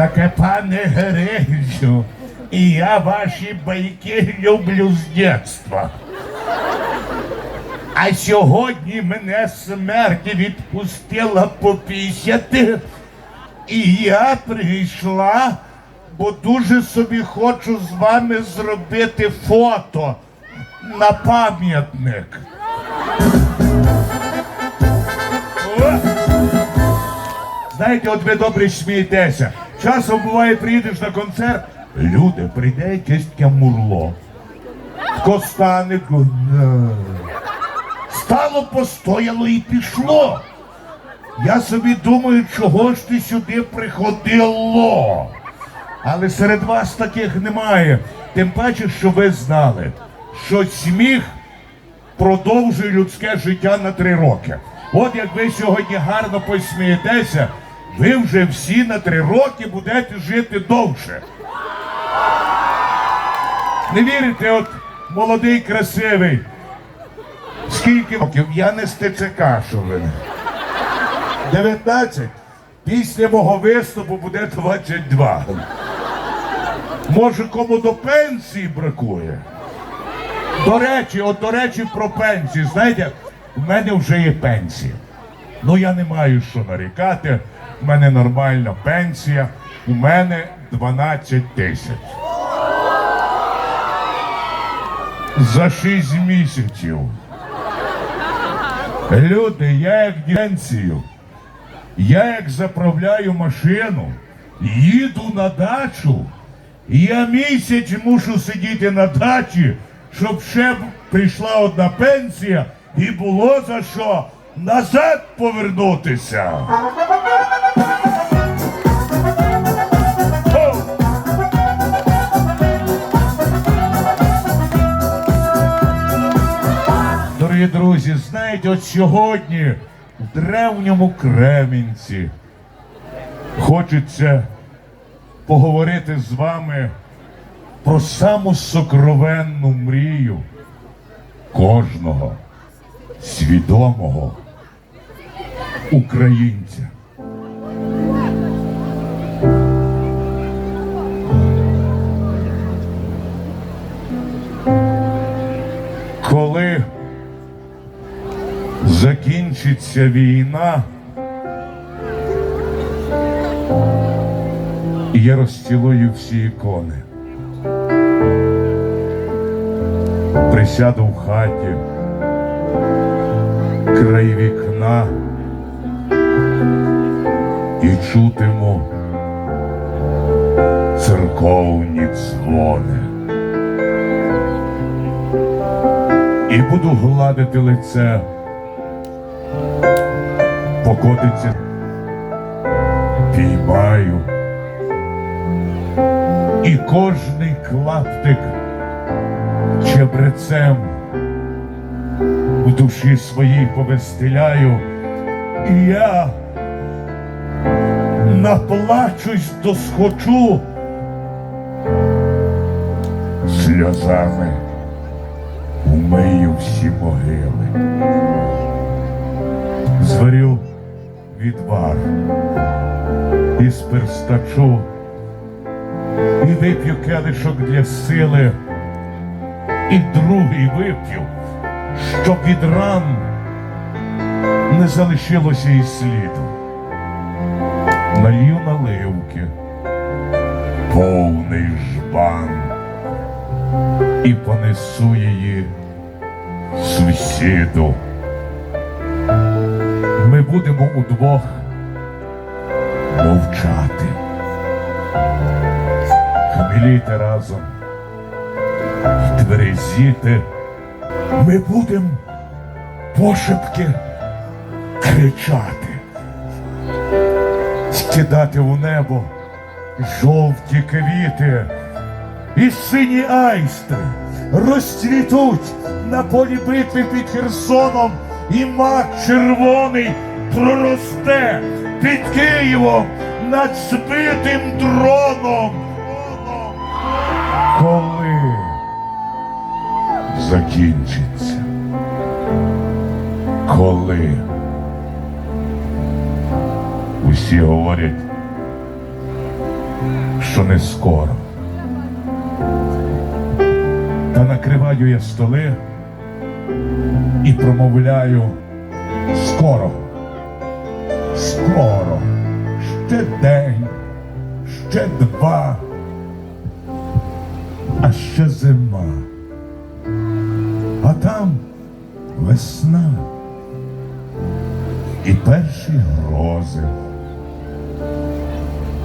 Таке пане Григорю, і я ваші байки люблю з дитинства. А сьогодні мене смерть відпустила по 50, і я прийшла, бо дуже собі хочу з вами зробити фото на пам'ятник. Знаєте, от ви добре смієтеся. Часом буває, приїдеш на концерт, люди, прийде якесь таке мурло. Хто стане, «Е». стало, постояло і пішло. Я собі думаю, чого ж ти сюди приходило. Але серед вас таких немає. Тим паче, що ви знали, що сміх продовжує людське життя на три роки. От як ви сьогодні гарно посмієтеся, ви вже всі на три роки будете жити довше. Не вірите, от молодий, красивий. Скільки років? Я не з ТЦК, що ви. 19. Після мого виступу буде 22. Може, кому до пенсії бракує? До речі, от до речі, про пенсію. Знаєте, в мене вже є пенсія. Ну я не маю що нарікати. У мене нормальна пенсія. У мене 12 тисяч. За 6 місяців. Люди, я як пенсію. Я як заправляю машину, їду на дачу, я місяць мушу сидіти на дачі, щоб ще прийшла одна пенсія і було за що назад повернутися. Дорогі друзі, знаєте, от сьогодні в древньому Кремінці хочеться поговорити з вами про саму сокровенну мрію кожного свідомого українця. Коли закінчиться війна, і я розцілую всі ікони. Присяду в хаті, край вікна і чутиму церковні дзвони. І буду гладити лице, покотиться, піймаю. І кожний клаптик чебрецем в душі своїй повестеляю, і я наплачусь досхочу сльозами умию всі могили, зварю відвар із перстачу і вип'ю келишок для сили, і другий вип'ю, щоб від ран не залишилося і сліду. Налью наливки, повний жбан, і понесу її сусіду. Будемо удвох мовчати хмеліти разом, тверезіти. Ми будемо пошепки кричати, скидати в небо жовті квіти і сині айстри розцвітуть на полі битви під Херсоном, і мак червоний проросте під Києвом над збитим дроном. Коли закінчиться? Коли? Усі говорять, що не скоро. Та накриваю я столи і промовляю скоро, скоро, ще день, ще два, а ще зима. А там весна і перші грози.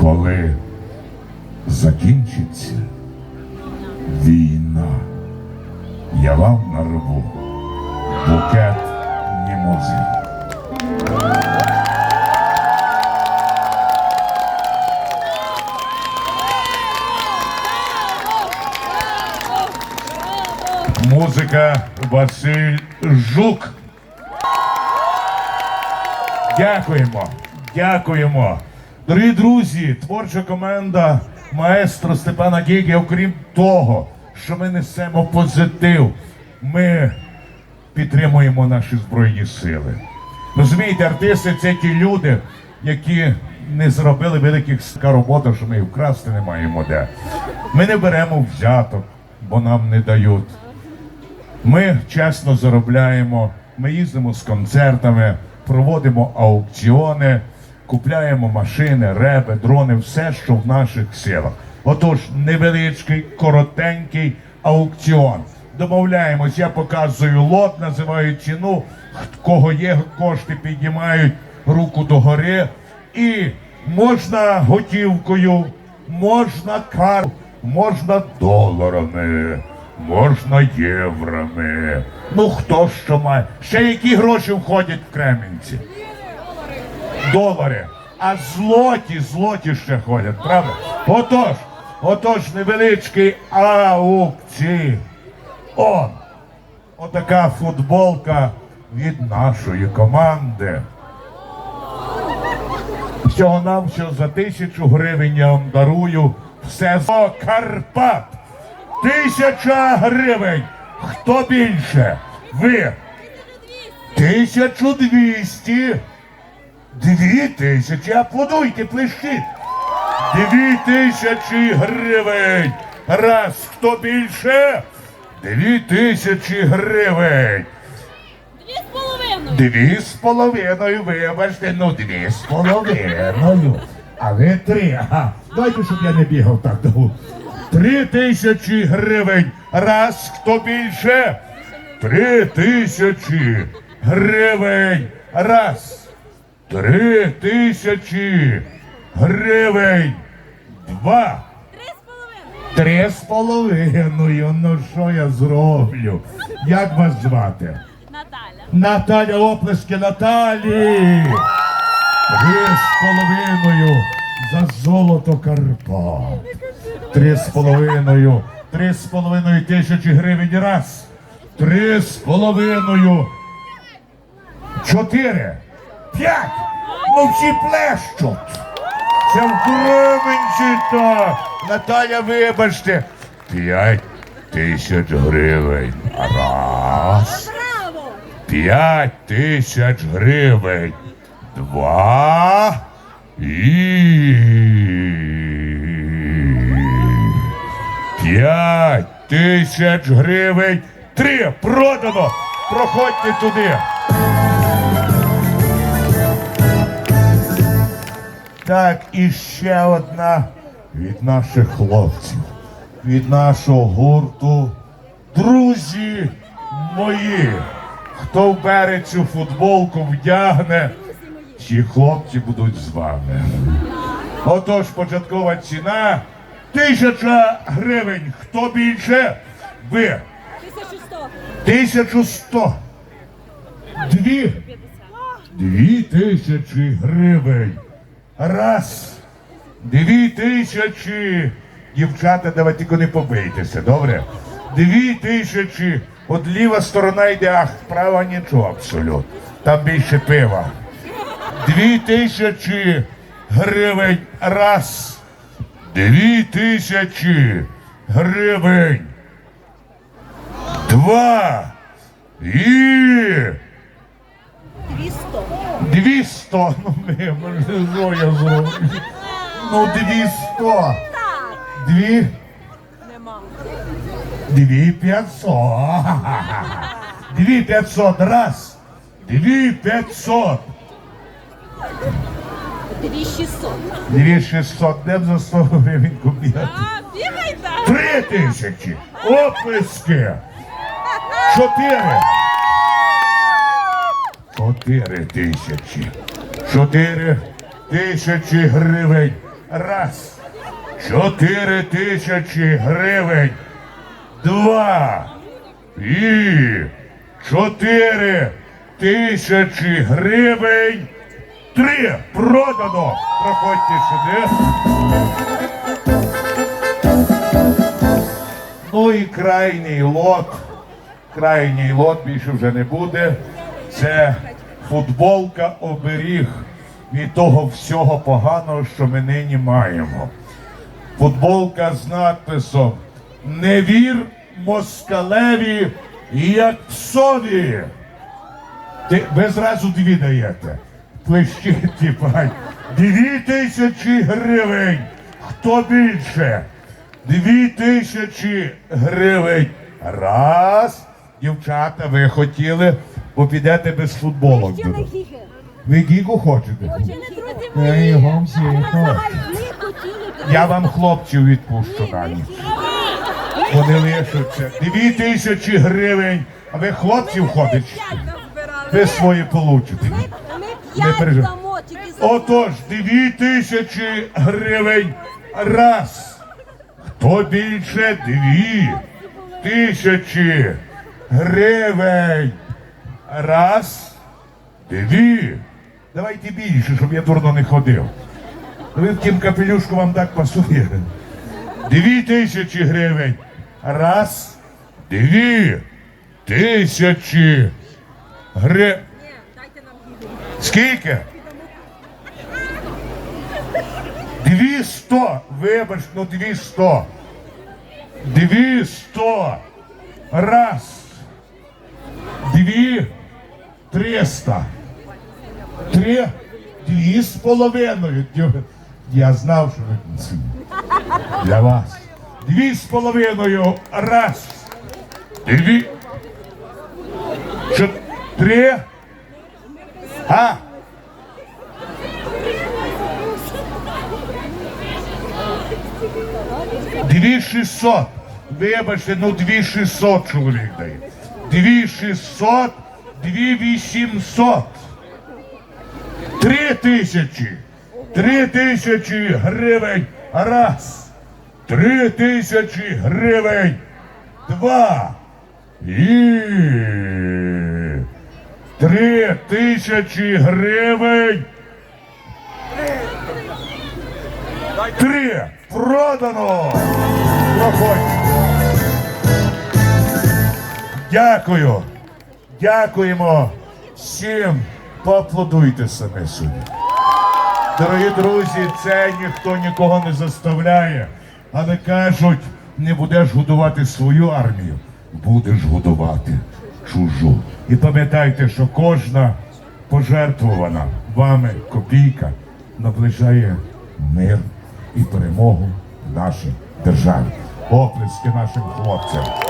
Коли закінчиться війна, я вам нарву Музика Василь Жук. Дякуємо, дякуємо. Дорогі друзі, творча команда маестро Степана Гігі, окрім того, що ми несемо позитив, ми підтримуємо наші збройні сили. Розумієте, артисти це ті люди, які не зробили великих робота, що ми і вкрасти не маємо де. Ми не беремо взяток, бо нам не дають. Ми чесно заробляємо, ми їздимо з концертами, проводимо аукціони, купляємо машини, реби, дрони, все, що в наших силах. Отож, невеличкий, коротенький аукціон. Домовляємось, я показую лот, називаю ціну, кого є кошти, піднімають руку догори. І можна готівкою, можна кар, можна доларами, можна єврами. Ну хто що має? Ще які гроші входять в Кремінці? Долари. А злоті, злоті ще ходять, правда? Отож, отож, невеличкий аукцій. Он. Отака футболка від нашої команди. Всього нам що за тисячу гривень я вам дарую все з Карпат. Тисяча гривень. Хто більше? Ви. Тисячу двісті. Дві тисячі. Аплодуйте, плещіть. Дві тисячі гривень. Раз, хто більше? Дві тисячі гривень. Дві з половиною. Дві з половиною, вибачте, ну дві з половиною. А ви три. Ага. Давайте, щоб я не бігав так довго. Три тисячі гривень. Раз, хто більше? Три тисячі гривень. Раз. Три тисячі гривень. Два. Три з половиною. Ну що я зроблю? Як вас звати? Наталя. Наталя оплески Наталі. Три з половиною за золото Карпат. Три з половиною. Три з половиною тисячі гривень раз. Три з половиною. Чотири. П'ять. Ну всі плещуть. Це в Кременці то. Наталя, вибачте. П'ять тисяч гривень. Раз. П'ять тисяч гривень. Два. І. П'ять тисяч гривень. Три. Продано. Проходьте туди. Так, і ще одна від наших хлопців, від нашого гурту. Друзі мої, хто вбере цю футболку, вдягне, ці хлопці будуть з вами. Отож, початкова ціна тисяча гривень. Хто більше? Ви. 1100. Тисячу сто. Дві. Дві тисячі гривень. Раз. Дві тисячі. Дівчата, давайте тільки не побийтеся, добре? Дві тисячі. От ліва сторона йде, ах, права нічого абсолютно. Там більше пива. Дві тисячі гривень. Раз. Дві тисячі гривень. Два. І. 200. Двісто. Ну, ми, ми, що я зроблю? Ну, дві сто. Дві. Нема. Дві п'ятсот. Дві п'ятсот. Раз. Дві п'ятсот. Дві шістсот. Дві шістсот. Де б за 100 гривень купити? А, бігайте. Три тисячі. Оплески. Чотири. Чотири тисячі. Чотири тисячі гривень. Раз. Чотири тисячі гривень. Два. І чотири тисячі гривень. Три. Продано. Проходьте сюди. Ну і крайній лот. Крайній лот більше вже не буде. Це футболка оберіг від того всього поганого, що ми нині маємо. Футболка з надписом Не вір москалеві, як псові. Ти, ви зразу дві даєте. Плещіть, пань. Дві тисячі гривень. Хто більше? Дві тисячі гривень. Раз. Дівчата, ви хотіли, бо підете без футболок. Ви гіку хочете? Я його всі Я вам хлопців відпущу на ніч. Вони лишаться. Дві тисячі гривень. А ви хлопців ходите? Ви свої получите. Не переживай. Отож, дві тисячі гривень раз. Хто більше дві тисячі гривень. Раз. Дві. Давайте більше, щоб я дурно не ходив. Ви в тім капелюшку вам так пасує. Дві тисячі гривень. Раз. Дві тисячі гривень. Скільки? Дві сто. Вибач, ну дві сто. Дві сто. Раз. Дві. Триста. Три. Дві з половиною. Я знав, що ви для вас. Дві з половиною. Раз. Дві. Три. А? Дві шістсот. Вибачте, ну дві шістсот чоловік дає. Дві шістсот, дві вісімсот. Три тисячі. Три тисячі гривень. Раз. Три тисячі гривень. Два. І три тисячі гривень. Три. Продано. Дякую. Дякуємо всім. Поаплодуйте самі собі. Дорогі друзі, це ніхто нікого не заставляє. Але кажуть, не будеш годувати свою армію, будеш годувати чужу. І пам'ятайте, що кожна пожертвована вами копійка наближає мир і перемогу нашій державі. Оплески нашим хлопцям.